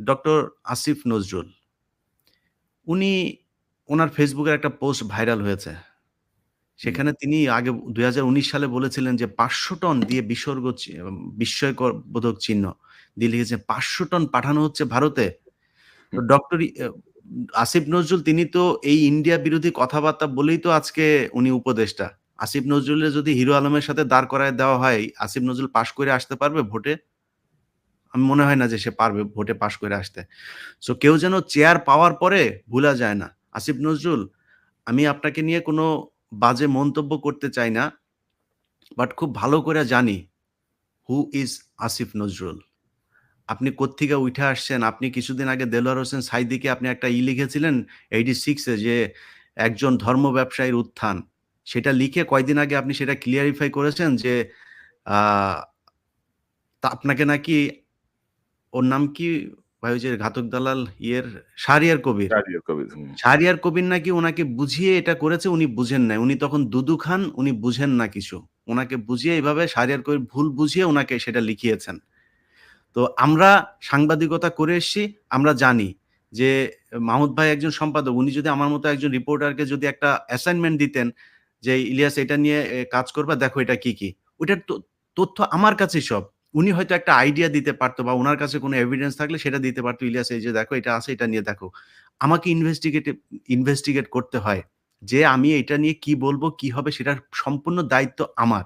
Doctor Asif Nazrul. উনি ওনার ফেসবুকের একটা পোস্ট ভাইরাল হয়েছে। সেখানে তিনি আগে ২০১৯ সালে বলেছিলেন যে ৫০০ টন দিয়ে বিসর্গ বিস্ময়কর বোধক চিহ্ন দিয়ে লিখেছে পাঁচশো টন পাঠানো হচ্ছে ভারতে। ডক্টর আসিফ নজরুল তিনি তো এই ইন্ডিয়া বিরোধী কথাবার্তা বলেই তো আজকে উনি উপদেষ্টা। আসিফ নজরুলের যদি হিরো আলমের সাথে দাঁড় করায় দেওয়া হয়, আসিফ নজরুল পাশ করে আসতে পারবে ভোটে? আমার মনে হয় না যে সে পারবে ভোটে পাশ করে আসতে। সো কেউ যেন চেয়ার পাওয়ার পরে ভুলা যায় না। আসিফ নজরুল, আমি আপনাকে নিয়ে কোনো বাজে মন্তব্য করতে চাই না। বাট খুব ভালো করে জানি হু ইজ আসিফ নজরুল। আপনি কোত্থেকে উঠে আসছেন, আপনি কিছুদিন আগে দেলোয়ার হোসেন সাঈদীকে আপনি একটা ই লিখেছিলেন এইটি সিক্সে যে একজন ধর্ম ব্যবসায়ীর উত্থান। সেটা লিখে কয়দিন আগে আপনি সেটা ক্লিয়ারিফাই করেছেন যে আপনাকে নাকি ওর নাম কি? ভাই যে ঘাতক দালাল ইয়ের শাহরিয়ার কবির। শাহরিয়ার কবির, নাকি ওনাকে বুঝিয়ে এটা করেছে, উনি বুঝেন নাই। উনি তখন দুদু খান, উনি বুঝেন না কিছু। উনাকে বুঝিয়ে এইভাবে শাহরিয়ার কবির ভুল বুঝিয়ে উনাকে সেটা লিখিয়েছেন। তো আমরা সাংবাদিকতা করে এসছি, আমরা জানি যে মাহমুদ ভাই একজন সম্পাদক। উনি যদি আমার মতো একজন রিপোর্টারকে যদি একটা অ্যাসাইনমেন্ট দিতেন যে, "ইলিয়াস এটা নিয়ে কাজ করবা, দেখো এটা কি, কি?" ওইটার তথ্য আমার কাছেই সব। উনি হয়তো একটা আইডিয়া দিতে পারতো বা ওনার কাছে কোনো এভিডেন্স থাকলে সেটা দিতে পারতো "ইলিয়াস এই যে দেখো এটা আছে, এটা নিয়ে দেখো।" আমাকে ইনভেস্টিগেটিভ ইনভেস্টিগেট করতে হয় যে আমি এটা নিয়ে কি বলব কি হবে সেটার সম্পূর্ণ দায়িত্ব আমার।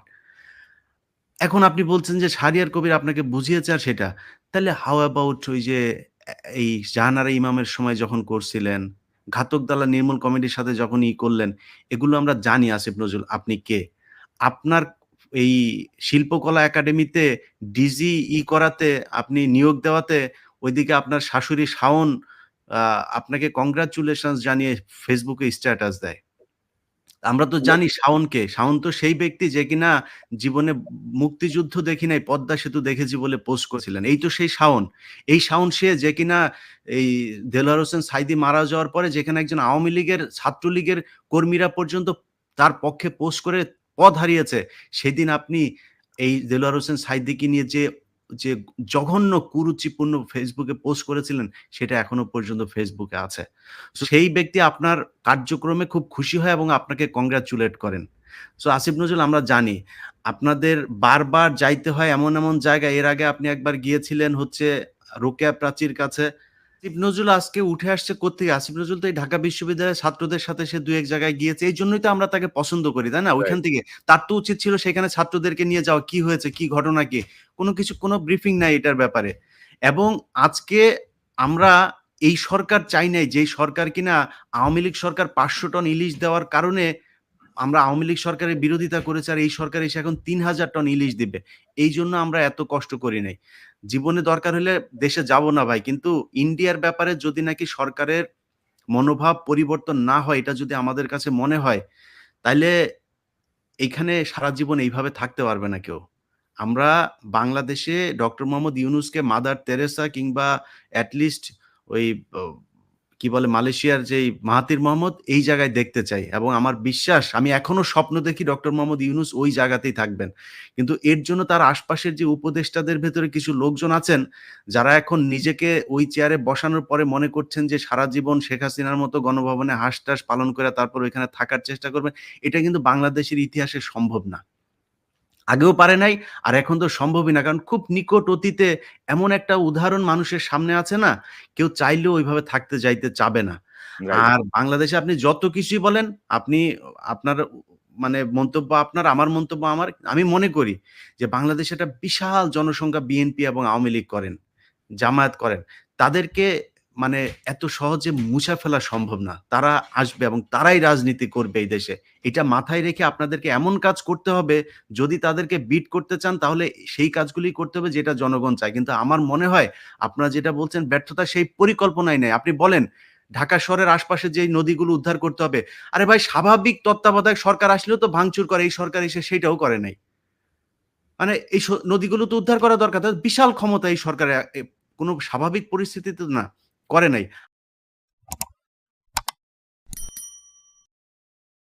এখন আপনি বলছেন যে শাহরিয়ার কবির আপনাকে বুঝিয়েছে আর সেটা। তাহলে হাউ অ্যাবাউট ওই যে এই জাহানারা ইমামের সময় যখন করছিলেন, ঘাতক দালা নির্মূল কমিটির সাথে যখন ই করলেন, এগুলো আমরা জানি আসিফ নজরুল আপনি কে। আপনার এই শিল্পকলা একাডেমিতে ডিজি ই করাতে আপনি নিয়োগ দেওয়াতে ওইদিকে আপনার শাশুড়ি শাওন আপনাকে কংগ্রাচুলেশনস জানিয়ে ফেসবুকে স্ট্যাটাস দেয়। আমরা তো জানি শাওন কে। শাওন তো সেই ব্যক্তি যে কিনা জীবনে মুক্তিযুদ্ধ দেখি নাই, পদ্মা সেতু দেখেছি বলে পোস্ট করেছিলেন। এই তো সেই শাওন। এই শাওন সে যে কিনা এই দেলোয়ার হোসেন সাঈদী মারা যাওয়ার পরে যেখানে একজন আওয়ামী লীগের, ছাত্রলীগের কর্মীরা পর্যন্ত তার পক্ষে পোস্ট করে পদ হারিয়েছে। সেদিন আপনি এই দেলোয়ার হোসেন সাঈদীকে নিয়ে যে, যে জঘন্য কুরুচিপূর্ণ ফেসবুকে পোস্ট করেছিলেন, সেটা এখনও পর্যন্ত ফেসবুকে আছে। সেই ব্যক্তি আপনার কার্যক্রমে খুব খুশি হয় এবং আপনাকে কংগ্রাচুলেট করেন। সো আসিফ নজরুল আমরা জানি আপনাদের বারবার যাইতে হয় এমন, এমন জায়গায়। এর আগে আপনি একবার গিয়েছিলেন হচ্ছে রোকেয়া প্রাচীর কাছে। আসিফ নজরুল আজকে উঠে আসছে কোত্থেকে? আসিফ নজরুল তো এই ঢাকা বিশ্ববিদ্যালয়ের ছাত্রদের সাথে সে ২-১ জায়গায় গিয়েছে। এই জন্যই তো আমরা তাকে পছন্দ করি, তাই না? ওইখান থেকে। তার তো উচিত ছিল সেখানে ছাত্রদেরকে নিয়ে যাওয়া। কি হয়েছে? কি ঘটনা কি? কোনো কিছু কোনো ব্রিফিং নাই এটার ব্যাপারে। এবং আজকে আমরা এই সরকার চাই নাই যেই সরকার কিনা আওয়ামী লীগ সরকার ৫০০ টন ইলিশ দেওয়ার কারণে আমরা আওয়ামী লীগ সরকারের বিরোধিতা করেছি আর এই সরকার এসে এখন ৩০০০ টন ইলিশ দিবে। এই জন্য আমরা এত কষ্ট করি নাই। জীবনে দরকার হলে দেশে যাব না ভাই। কিন্তু ইন্ডিয়ার ব্যাপারে যদি নাকি সরকারের মনোভাব পরিবর্তন না হয়, এটা যদি আমাদের কাছে মনে হয়, তাইলে এইখানে সারা জীবন এইভাবে থাকতে পারবে না কেউ। আমরা বাংলাদেশে ডক্টর মোহাম্মদ ইউনুসকে মাদার তেরেসা কিংবা অ্যাটলিস্ট ওই কি বলে মালয়েশিয়ার যেই মাহাতির মোহাম্মদ এই জায়গায় দেখতে চাই। এবং আমার বিশ্বাস আমি এখনও স্বপ্ন দেখি ডক্টর মোহাম্মদ ইউনুস ওই জায়গাতেই থাকবেন। কিন্তু এর জন্য তার আশপাশের যে উপদেষ্টাদের ভেতরে কিছু লোকজন আছেন, যারা এখন নিজেকে ওই চেয়ারে বসানোর পরে মনে করছেন যে সারা জীবন শেখ হাসিনার মতো গণভবনে হাঁস-টাস পালন করে তারপর ওইখানে থাকার চেষ্টা করবেন। এটা কিন্তু বাংলাদেশের ইতিহাসে সম্ভব না। আগেও পারে নাই, আর এখন তো সম্ভবই না। কারণ খুব নিকট অতীতে এমন একটা উদাহরণ মানুষের সামনে আছে না, কেউ চাইলেও ওইভাবে থাকতে যাইতে চাবে না। আর বাংলাদেশে আপনি যত কিছুই বলেন, আপনি আপনার মানে মন্তব্য আপনার, আমার মন্তব্য আমার। আমি মনে করি যে বাংলাদেশে একটা বিশাল জনসংখ্যা বিএনপি এবং আওয়ামী লীগ করেন, জামায়াত করেন। তাদেরকে মানে এত সহজে মুছা ফেলা সম্ভব না। তারা আসবে এবং তারাই রাজনীতি করবে এই দেশে। এটা মাথায় রেখে আপনাদেরকে এমন কাজ করতে হবে, যদি তাদেরকে বিট করতে চান তাহলে সেই কাজগুলোই করতে হবে যেটা জনগণ চায়। কিন্তু আমার মনে হয় আপনারা যেটা বলছেন ব্যর্থতা সেই পরিকল্পনাই নেই আপনি বলেন ঢাকা শহরের আশপাশে যেই নদীগুলো উদ্ধার করতে হবে। আরে ভাই স্বাভাবিক তত্ত্বাবধায়ক সরকার আসলেও তো ভাঙচুর করে। এই সরকার এসে সেটাও করে নাই। মানে এই নদীগুলো তো উদ্ধার করা দরকার। বিশাল ক্ষমতা এই সরকারের কোন স্বাভাবিক পরিস্থিতিতে না, করে নাই।